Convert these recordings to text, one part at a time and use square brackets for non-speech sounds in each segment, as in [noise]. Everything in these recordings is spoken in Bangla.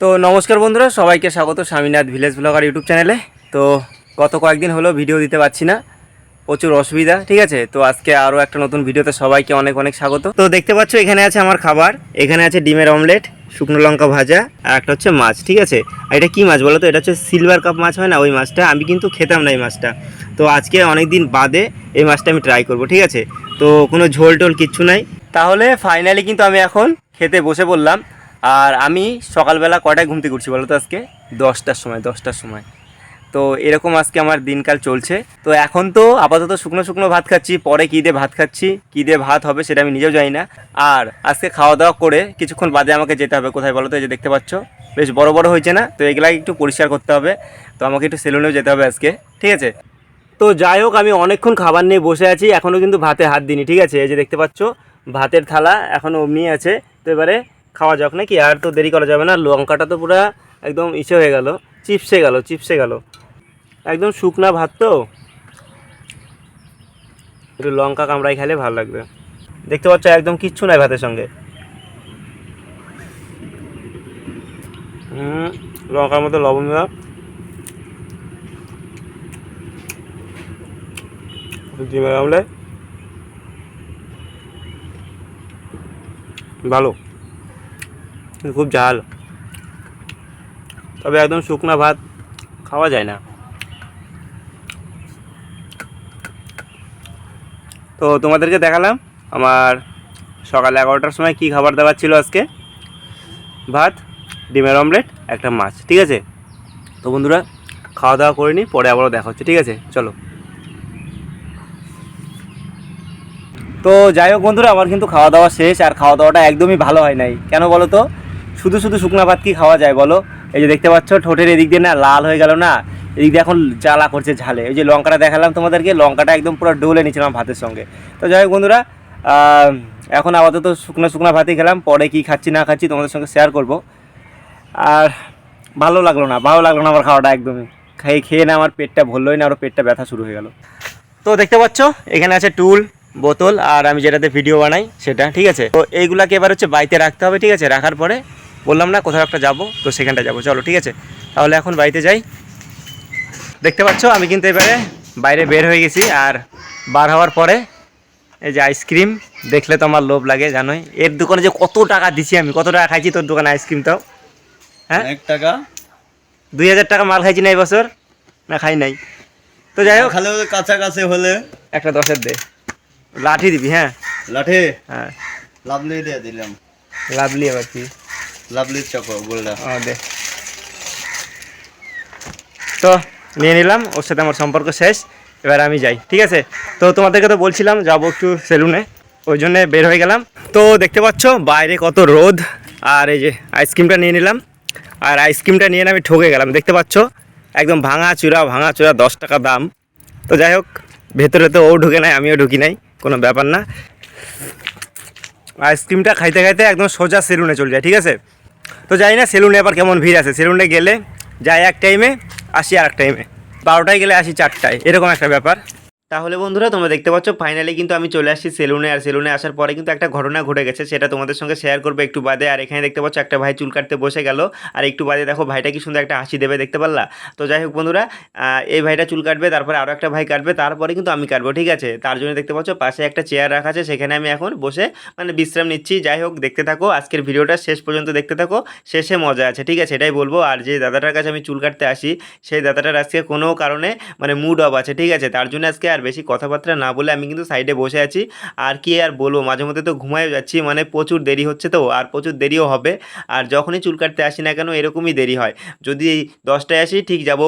তো নমস্কার বন্ধুরা, সবাইকে স্বাগত স্বামীনাথ ভিলেজ ব্লগার ইউটিউব চ্যানেলে। তো গত কয়েকদিন হলো ভিডিও দিতে পারছি না, প্রচুর অসুবিধা, ঠিক আছে? তো আজকে আরও একটা নতুন ভিডিওতে সবাইকে অনেক অনেক স্বাগত। তো দেখতে পাচ্ছ, এখানে আছে আমার খাবার, এখানে আছে ডিমের অমলেট, শুকনো লঙ্কা ভাজা, আর একটা হচ্ছে মাছ, ঠিক আছে? আর এটা কী মাছ বলো তো এটা হচ্ছে সিলভার কাপ মাছ হয় না? ওই মাছটা, আমি কিন্তু খেতাম না এই মাছটা। তো আজকে অনেক দিন বাদে এই মাছটা আমি ট্রাই করব, ঠিক আছে? তো কোনো ঝোল টোল কিচ্ছু নাই। তাহলে ফাইনালি কিন্তু আমি এখন খেতে বসে পড়লাম। আর আমি সকালবেলা কটায় ঘুমতে করছি বলো তো আজকে? দশটার সময় দশটার সময়। তো এরকম আজকে আমার দিনকাল চলছে। তো এখন তো আপাতত শুকনো শুকনো ভাত খাচ্ছি, পরে কী দিয়ে ভাত খাচ্ছি, কী দিয়ে ভাত হবে সেটা আমি নিজেও জানি না। আর আজকে খাওয়া দাওয়া করে কিছুক্ষণ বাদে আমাকে যেতে হবে। কোথায় বলো তো, এই যে দেখতে পাচ্ছ? বেশ বড় বড় হয়েছে না? তো এগুলা একটু পরিষ্কার করতে হবে। তো আমাকে একটু সেলুনেও যেতে হবে আজকে, ঠিক আছে? তো যাই হোক, আমি অনেকক্ষণ খাবার নিয়ে বসে আছি। এখনও কিন্তু ভাতে হাত দিইনি, ঠিক আছে? এই যে দেখতে পাচ্ছ, ভাতের থালা এখনও অমনি আছে। তো এবারে খাওয়া যাক নাকি? আর তো দেরি করা যাবে না, লঙ্কাটা তো পুরো একদম ইসে হয়ে গেল, চিপসে গেল চিপসে গেল। একদম শুকনা ভাত তো। একটু লঙ্কা কামড়াই খেলে ভালো লাগবে। দেখতে পাচ্ছ, একদম কিচ্ছু নাই ভাতের সঙ্গে। লঙ্কার মধ্যে লবণ আমলে ভালো। খুব ঝাল। তবে একদম শুকনা ভাত খাওয়া যায় না। তো তোমাদেরকে দেখালাম আমার সকাল এগারোটার সময় কি খাবার দাবার ছিল আজকে? ভাত, ডিমের অমলেট, একটা মাছ, ঠিক আছে? তো বন্ধুরা, খাওয়া দাওয়া করে নিই পরে আবারও দেখা হচ্ছে, ঠিক আছে? চলো। তো যাই হোক বন্ধুরা, আমার কিন্তু খাওয়া দাওয়া শেষ, আর খাওয়া দাওয়াটা একদমই ভালো হয় নাই। কেন বলো তো? শুধু শুধু শুকনা ভাত কি খাওয়া যায় বলো? এই যে দেখতে পাচ্ছ, ঠোঁটের এদিক দিয়ে না লাল হয়ে গেল না, এদিক দিয়ে এখন জ্বালা করছে ঝালে। এই যে লঙ্কাটা দেখালাম তোমাদেরকে, লঙ্কাটা একদম পুরো ডলে নিয়েছিলাম ভাতের সঙ্গে। তো যাই হোক বন্ধুরা এখন আপাতত শুকনো শুকনো ভাতই খেলাম, পরে কি খাচ্ছি না খাচ্ছি তোমাদের সঙ্গে শেয়ার করব। আর ভালো লাগল না, ভালো লাগল না আমার খাওয়াটা একদমই। খেয়ে খেয়ে না আমার পেটটা ভরলোই না আরও পেটটা ব্যথা শুরু হয়ে গেল। তো দেখতে পাচ্ছ, এখানে আছে টুল, বোতল, আর আমি যেটাতে ভিডিও বানাই সেটা, ঠিক আছে? তো এইগুলাকে এবার হচ্ছে বাড়িতে রাখতে হবে, ঠিক আছে? রাখার পরে বললাম না কোথাও একটা যাব তো সেখানটা যাব। চলো ঠিক আছে? তাহলে এখন বাড়িতে যাই। দেখতে পাচ্ছ আমি কিন্তু এবারে বাইরে বের হয়ে গেছি আর বার হওয়ার পরে এই যে আইসক্রিম দেখলে তো আমার লোভ লাগে জানোই। এর দোকানে যে কত টাকা দিছি আমি কত টাকা খাইছি তোর দোকানে আইসক্রিমটাও হ্যাঁ? এক টাকা। দুই হাজার টাকা মাল খাইছি না এই বছর? না খাই নাই। তো যাই হোক খালে কাছাকাছি হলে। একটা দশের দে। লাঠি দিবি হ্যাঁ? লাঠি? হ্যাঁ। লাভলি দিয়ে দিলাম। লাভলি আবার কি? লাভলির চকো গোলটা দে তো, নিয়ে নিলাম, ওর সাথে আমার সম্পর্ক শেষ, এবার আমি যাই, ঠিক আছে? তো, তোমাদেরকে তো বলছিলাম, যাব একটু সেলুনে ওই জন্যে বের হয়ে গেলাম। তো, দেখতে পাচ্ছ, বাইরে কত রোদ, আর এই যে আইসক্রিমটা নিয়ে নিলাম, আর আইসক্রিমটা নিয়ে আমি ঠকে গেলাম, দেখতে পাচ্ছ? একদম ভাঙা চূড়া ভাঙা চূড়া, দশ টাকা দাম। তো, যাই হোক, ভেতরে তো ও ঢুকে নাই, আমিও ঢুকি নাই, কোনো ব্যাপার না। আইসক্রিমটা খাইতে খাইতে একদম সোজা সেলুনে চলে যায়, ঠিক আছে? তো যাই না সেলুনে আবার কেমন ভিড় আছে? সেলুনে গেলে যাই এক টাইমে আসি আর এক টাইমে বারোটায় গেলে আসি চারটায়। এরকম একটা ব্যাপার। তাহলে বন্ধুরা, তোমরা দেখতে পাচ্ছ ফাইনালি কিন্তু আমি চলে আসছি সেলুনে। আর সেলুনে আসার পরে কিন্তু একটা ঘটনা ঘটে গেছে, সেটা তোমাদের সঙ্গে শেয়ার করব একটু বাদে। আর এখানে দেখতে পাচ্ছ, একটা ভাই চুল কাটতে বসে গেল। আর একটু বাদে দেখো, ভাইটা কি সুন্দর একটা হাসি দেবে, দেখতে পারলা? তো যাই হোক বন্ধুরা এই ভাইটা চুল কাটবে, তারপরে আরও একটা ভাই কাটবে, তারপরে কিন্তু আমি কাটবো, ঠিক আছে? তার জন্য দেখতে পাচ্ছ, পাশে একটা চেয়ার রাখা আছে, সেখানে আমি এখন বসে মানে বিশ্রাম নিচ্ছি। যাই হোক, দেখতে থাকো, আজকের ভিডিওটা শেষ পর্যন্ত দেখতে থাকো, শেষে মজা আছে, ঠিক আছে? এটাই বলব। আর যে দাদাটার কাছে আমি চুল কাটতে আসি, সেই দাদাটার আজকে কোনো কারণে মানে মুড অফ আছে, ঠিক আছে? তার জন্য আজকে আর বেশি কথাবার্তা না বলে আমি কিন্তু সাইডে বসে আছি। আর কি আর বলব? মাঝে মধ্যে তো ঘুমায় যাচ্ছি মানে প্রচুর দেরি হচ্ছে তো, আর প্রচুর দেরিও হবে। আর যখনই চুল কাটতে আসি না কেন, এরকমই দেরি হয়। যদি দশটায় আসি, ঠিক যাব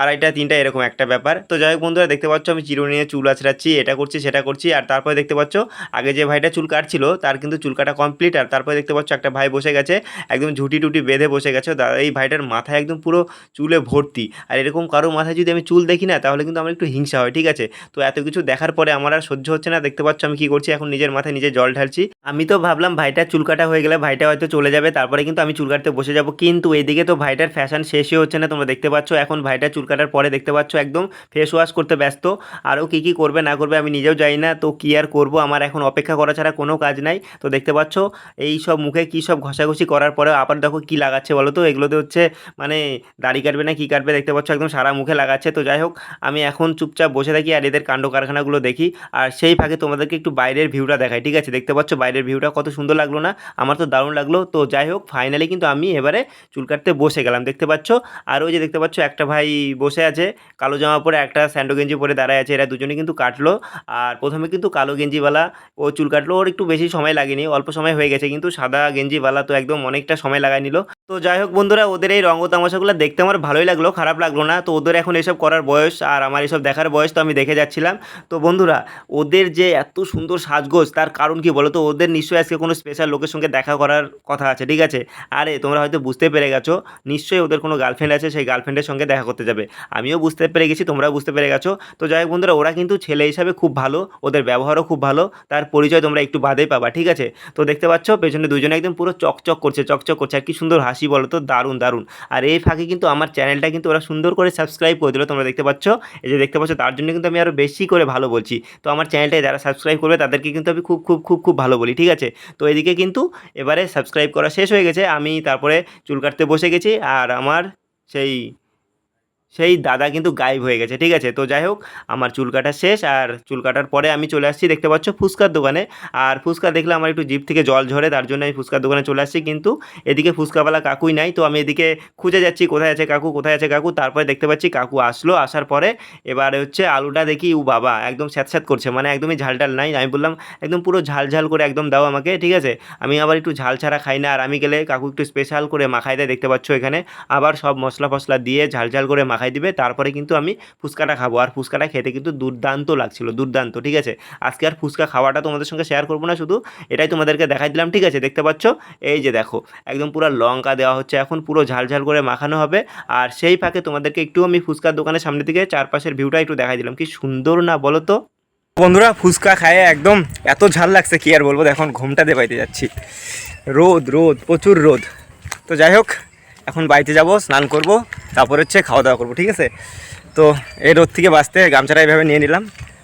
আড়াইটা, তিনটা, এরকম একটা ব্যাপার। তো যাই হোক বন্ধুরা, দেখতে পাচ্ছ আমি চিরুনি নিয়ে চুল আছড়াচ্ছি, এটা করছি, সেটা করছি, আর তারপরে দেখতে পাচ্ছ, আগে যে ভাইটা চুল কাটছিল, তার কিন্তু চুল কাটা কমপ্লিট আর তারপরে দেখতে পাচ্ছ একটা ভাই বসে গেছে, একদম ঝুটি টুটি বেঁধে বসে গেছে। এই ভাইটার মাথায় একদম পুরো চুলে ভর্তি। আর এরকম কারও মাথায় যদি আমি চুল দেখি না, তাহলে কিন্তু আমার একটু হিংসা হয়, ঠিক আছে? আছে তো এত কিছু দেখার পরে আমার আর সহ্য হচ্ছে না। দেখতে পাচ্ছ আমি কি করছি? এখন নিজের মাথায় নিজে জল ঢালছি। আমি তো ভাবলাম ভাইটার চুল কাটা হয়ে গেলে ভাইটা হয়তো চলে যাবে। তারপরে কিন্তু আমি চুল কাটতে বসে যাব। কিন্তু এদিকে তো ভাইটার ফ্যাশন শেষই হচ্ছে না। তোমরা দেখতে পাচ্ছ এখন ভাইটার চুল কাটার পরে দেখতে পাচ্ছ একদম ফেস ওয়াশ করতে ব্যস্ত। আরও কী কী করবে, না করবে আমি নিজেও জানি না। তো কী আর করব? আমার এখন অপেক্ষা করা ছাড়া কোনো কাজ নাই। তো দেখতে পাচ্ছ এই সব মুখে কী সব ঘষাঘষি করার পরে আবার দেখো কী লাগাচ্ছে বলো তো? এগুলোতে হচ্ছে মানে দাড়ি কাটবে না কী কাটবে? দেখতে পাচ্ছ একদম সারা মুখে লাগাচ্ছে। তো যাই হোক, আমি এখন চুপচাপ বসে থাকি। আর এদের কাণ্ড কারখানাগুলো দেখি। আর সেই ফাঁকে তোমাদেরকে একটু বাইরের ভিউটা দেখাই, ঠিক আছে? দেখতে পাচ্ছ বাইরের ভিউটা কত সুন্দর লাগল না? আমার তো দারুণ লাগল। তো যাই হোক ফাইনালি কিন্তু আমি এবারে চুল কাটতে বসে গেলাম, দেখতে পাচ্ছ? আর ওই যে দেখতে পাচ্ছ, একটা ভাই বসে আছে, কালো জামা পরে একটা স্যান্ডো গেঞ্জি পরে দাঁড়ায় আছে, এরা দুজনে কিন্তু কাটলো। আর প্রথমে কিন্তু কালো গেঞ্জিওয়ালা, ও চুল কাটলো, ওর একটু বেশি সময় লাগেনি, অল্প সময় হয়ে গেছে, কিন্তু সাদা গেঞ্জিওয়ালা তো একদম অনেকটা সময় লাগাই নিল। তো যাই হোক বন্ধুরা, ওদের এই রঙ্গ তামাশাগুলো দেখতে আমার ভালোই লাগল, খারাপ লাগল না। তো ওদের এখন এসব করার বয়স, আর আমার এসব দেখার বয়স তো আমি দেখে যাচ্ছিলাম। তো বন্ধুরা, ওদের যে এত সুন্দর সাজগোজ, তার কারণ কি বলো তো ওদের নিশ্চয়ই আজকে কোনো স্পেশাল লোকের সঙ্গে দেখা করার কথা আছে, ঠিক আছে? আরে, তোমরা হয়তো বুঝতে পেরে গেছো, নিশ্চয়ই ওদের কোনো গার্লফ্রেন্ড আছে, সেই গার্লফ্রেন্ডের সঙ্গে দেখা করতে যাবে। আমিও বুঝতে পেরে গেছি, তোমরাও বুঝতে পেরে গেছো। তো যাই হোক বন্ধুরা, ওরা কিন্তু ছেলে হিসাবে খুব ভালো, ওদের ব্যবহারও খুব ভালো, তার পরিচয় তোমরা একটু বাদেই পাবা, ঠিক আছে? তো দেখতে পাচ্ছ, পেছনে দুজনে একদম পুরো চকচক করছে চকচক করছে, আর কি সুন্দর হাসি বলো তো, দারুণ দারুণ। আর এই ফাঁকে কিন্তু আমার চ্যানেলটা কিন্তু ওরা সুন্দর করে সাবস্ক্রাইব করে দিল, তোমরা দেখতে পাচ্ছ? এই যে দেখতে পাচ্ছ, তার জন্য কিন্তু আমি আরও বেশি করে ভালো বলছি। তো আমার চ্যানেলটায় যারা সাবস্ক্রাইব করবে, তাদেরকে কিন্তু আমি খুব খুব খুব খুব ভালো বলি, ঠিক আছে? তো এদিকে কিন্তু এবারে সাবস্ক্রাইব করা শেষ হয়ে গেছে। আমি তারপরে চুল কাটতে বসে গেছি, আর আমার সেই সেই দাদা কিন্তু গায়েব হয়ে গেছে, ঠিক আছে? তো যাই হোক, আমার চুল কাটা শেষ আর চুল কাটার পরে আমি চলে আসছি, দেখতে পাচ্ছ ফুচকার দোকানে। আর ফুচকা দেখলে আমার একটু জিভ থেকে জল ঝরে, তার জন্য আমি ফুচকার দোকানে চলে আসছি, কিন্তু এদিকে ফুচকাওয়ালা কাকুই নাই, তো আমি এদিকে খুঁজে যাচ্ছি, কোথায় আছে কাকু, কোথায় আছে কাকু? তারপরে দেখতে পাচ্ছি কাকু আসলো, আসার পরে এবার হচ্ছে আলুটা দেখি, উ বাবা, একদম স্যাঁতস্যাঁত করছে মানে একদমই ঝাল টাল নাই, আমি বললাম একদম পুরো ঝাল ঝাল করে একদম দাও আমাকে, ঠিক আছে? আমি আবার একটু ঝাল ছাড়া খাই না, আর আমি গেলে কাকু একটু স্পেশাল করে মাখাই দেয়, দেখতে পাচ্ছ এখানে। আবার সব মশলা ফসলা দিয়ে ঝাল ঝাল করে মাখাই দিবে, তারপরে কিন্তু আমি ফুচকাটা খাব। আর ফুচকাটা খেতে কিন্তু দুর্দান্ত লাগছিল, দুর্দান্ত, ঠিক আছে? আজকে আর ফুচকা খাওয়াটা তোমাদের সঙ্গে শেয়ার করব না শুধু, এটাই তোমাদেরকে দেখাই দিলাম, ঠিক আছে? দেখতে পাচ্ছ? এই যে দেখো, একদম পুরো লঙ্কা দেওয়া হচ্ছে এখন, পুরো ঝাল ঝাল করে মাখানো হবে। আর সেই ফাঁকে তোমাদেরকে একটু আমি ফুচকার দোকানের সামনে থেকে চারপাশের ভিউটা একটু দেখাই দিলাম। কি সুন্দর না, বলো তো? বন্ধুরা, ফুচকা খায় একদম এত ঝাল লাগছে, কি আর বলব? এখন ঘুমটা দিয়ে বাড়িতে যাচ্ছি। রোদ রোদ, প্রচুর রোদ। তো যাই হোক, এখন বাড়িতে যাব, স্নান করব। তারপর হচ্ছে খাওয়া দাওয়া করব, ঠিক আছে? তো এই রোদ থেকে বাঁচতে গামছাটা এইভাবে নিয়ে নিলাম।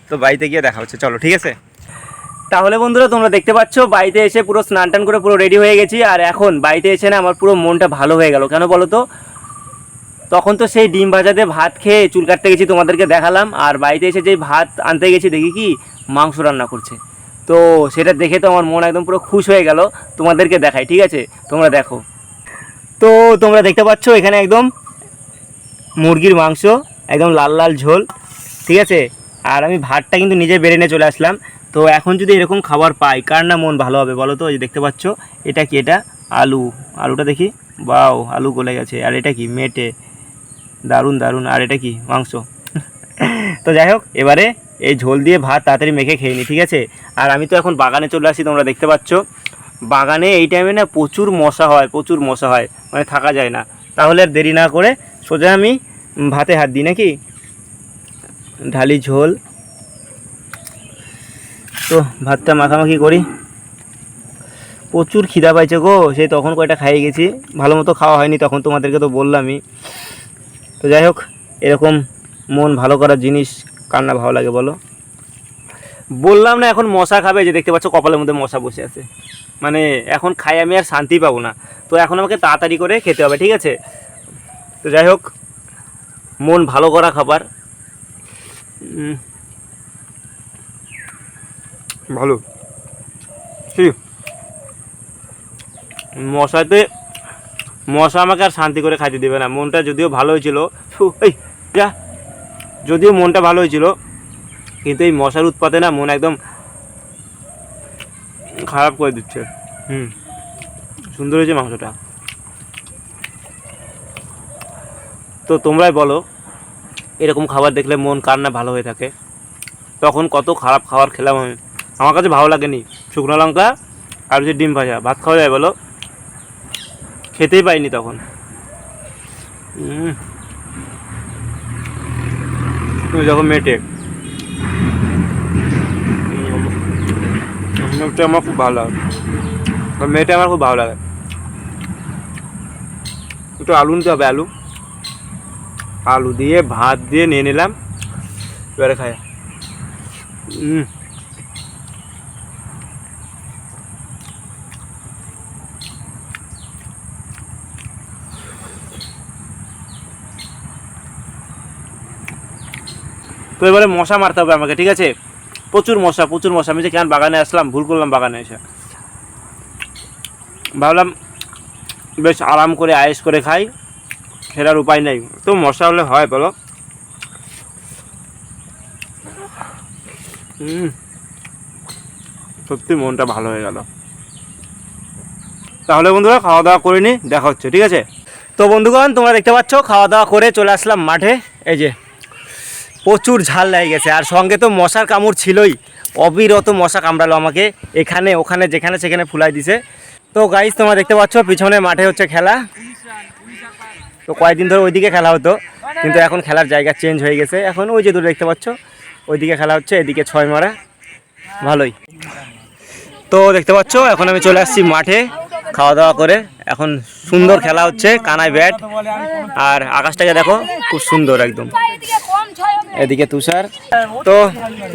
তো বাড়িতে গিয়ে দেখা হচ্ছে, চলো, ঠিক আছে? তাহলে বন্ধুরা, তোমরা দেখতে পাচ্ছ, বাড়িতে এসে পুরো স্নান টান করে পুরো রেডি হয়ে গেছি। আর এখন বাড়িতে এসে না আমার পুরো মনটা ভালো হয়ে গেল। কেন বলো তো? তখন তো সেই ডিম ভাজাতে ভাত খেয়ে চুল কাটতে গেছি, তোমাদেরকে দেখালাম। আর বাড়িতে এসে যেই ভাত আনতে গেছি, দেখি কি? মাংস রান্না করছে। তো সেটা দেখে তো আমার মন একদম পুরো খুশ হয়ে গেল। তোমাদেরকে দেখাই, ঠিক আছে? তোমরা দেখো। তো তোমরা দেখতে পাচ্ছ, এখানে একদম মুরগির মাংস, একদম লাল লাল ঝোল, ঠিক আছে? আর আমি ভাতটা কিন্তু নিজে বেড়ে নিয়ে চলে আসলাম। তো এখন যদি এরকম খাবার পাই, কার না মন ভালো হবে বলো তো? দেখতে পাচ্ছ, এটা কি এটা? আলু। আলুটা দেখি। বাও আলু গলে গেছে। আর এটা কি? মেটে। দারুণ দারুণ। আর এটা কি? মাংস। [laughs] তো যাই হোক, এবারে এই ঝোল দিয়ে ভাত তাড়াতাড়ি মেখে খেয়ে নিই ঠিক আছে? আর আমি তো এখন বাগানে চলে আসি, তোমরা দেখতে পাচ্ছ। বাগানে এই টাইমে না প্রচুর মশা হয়, প্রচুর মশা হয়। মানে থাকা যায় না। তাহলে আর দেরি না করে সোজা আমি ভাতে হাত দিই নাকি? ঢালি ঝোল। তো ভাতটা মাখামাখি করি। প্রচুর খিদা পাইছে গো, সেই তখন কয়টা খাইয়ে গেছি। ভালো মতো খাওয়া হয়নি, তখন তোমাদেরকে তো বললামই। তো যাই হোক, এরকম মন ভালো করার জিনিস কান্না ভালো লাগে বলো? বললাম না এখন মশা খাবে যে দেখতে পাচ্ছ কপালের মধ্যে মশা বসে আছে। মানে এখন খাই আমি আর শান্তি পাবো না। তো এখন আমাকে তাড়াতাড়ি করে খেতে হবে, ঠিক আছে? তো যাই হোক মন ভালো করা খাবার। ভালো। ঠিক মশাতে মশা আমাকে আর শান্তি করে খাইতে দেবে না। মনটা যদিও ভালো হয়েছিল এই যা। যদিও মনটা ভালো হয়েছিল কিন্তু এই মশার উৎপাতে না মন একদম খারাপ করে দিচ্ছে। হুম সুন্দর হয়েছে মাংসটা। তো তোমরাই বলো, এরকম খাবার দেখলে মন কার না ভালো হয়ে থাকে। তখন কত খারাপ খাবার খেলাম আমি। আমার কাছে ভালো লাগেনি। শুকনো লঙ্কা আর হচ্ছে ডিম ভাজা। ভাত খাওয়া যায় বলো? খেতেই পাইনি তখন। যখন মেটে। আমার খুব ভালো লাগে। মেয়েটা আমার খুব ভালো লাগে। একটু আলু নিতে হবে, আলু। আলু দিয়ে ভাত দিয়ে নিয়ে নিলাম। এবারে খাই। তো এবারে মশা মারতে হবে আমাকে, ঠিক আছে? প্রচুর মশা প্রচুর মশা। আমি যে কেন বাগানে আসলাম, ভুল করলাম বাগানে এসে। ভাবলাম বেশ আরাম করে আয়েস করে খাই। ফেরার উপায় নেই। তো মশা হলে হয় বলো। সত্যি মনটা ভালো হয়ে গেল। তাহলে বন্ধুরা খাওয়া দাওয়া করে নি, দেখা হচ্ছে, ঠিক আছে? তো বন্ধুগণ, তোমরা দেখতে পাচ্ছ, খাওয়া দাওয়া করে চলে আসলাম মাঠে। এই যে, প্রচুর ঝাল লেগে গেছে। আর সঙ্গে তো মশার কামড় ছিলই। অবিরত মশা কামড়ালো আমাকে। এখানে, ওখানে, যেখানে, সেখানে ফুলাই দিছে। তো গাইজ তোমরা দেখতে পাচ্ছ, পিছনে মাঠে হচ্ছে খেলা। তো কয়েকদিন ধরে ওইদিকে খেলা হতো, কিন্তু এখন খেলার জায়গা চেঞ্জ হয়ে গেছে। এখন ওই যে দূরে দেখতে পাচ্ছ, ওইদিকে খেলা হচ্ছে, এদিকে ছয় মারা। ভালোই। তো দেখতে পাচ্ছ, এখন আমি চলে আসছি মাঠে খাওয়া দাওয়া করে। এখন সুন্দর খেলা হচ্ছে কানায় ব্যাট। আর আকাশটাকে দেখো, খুব সুন্দর একদম। এদিকে তুষার। তো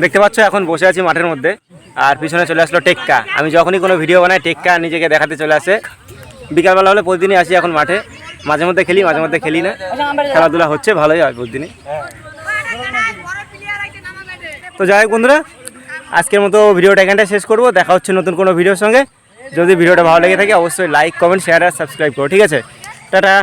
দেখতে পাচ্ছ, এখন বসে আছি মাঠের মধ্যে। আর পিছনে চলে আসলো টেক্কা। আমি যখনই কোনো ভিডিও বানাই, টেক্কা নিজেকে দেখাতে চলে আসে। বিকালবেলা হলে প্রতিদিনই আসি এখন মাঠে। মাঝে মধ্যে খেলি, মাঝে মধ্যে খেলি না। খেলাধুলা হচ্ছে, ভালোই হয় বুদ্ধিনি। তো যাই হোক বন্ধুরা, আজকের মতো ভিডিওটা এখানটা শেষ করব। দেখা হচ্ছে নতুন কোনো ভিডিওর সঙ্গে। যদি ভিডিওটা ভালো লেগে থাকে, অবশ্যই লাইক কমেন্ট শেয়ার আর সাবস্ক্রাইব করো, ঠিক আছে? টাটা।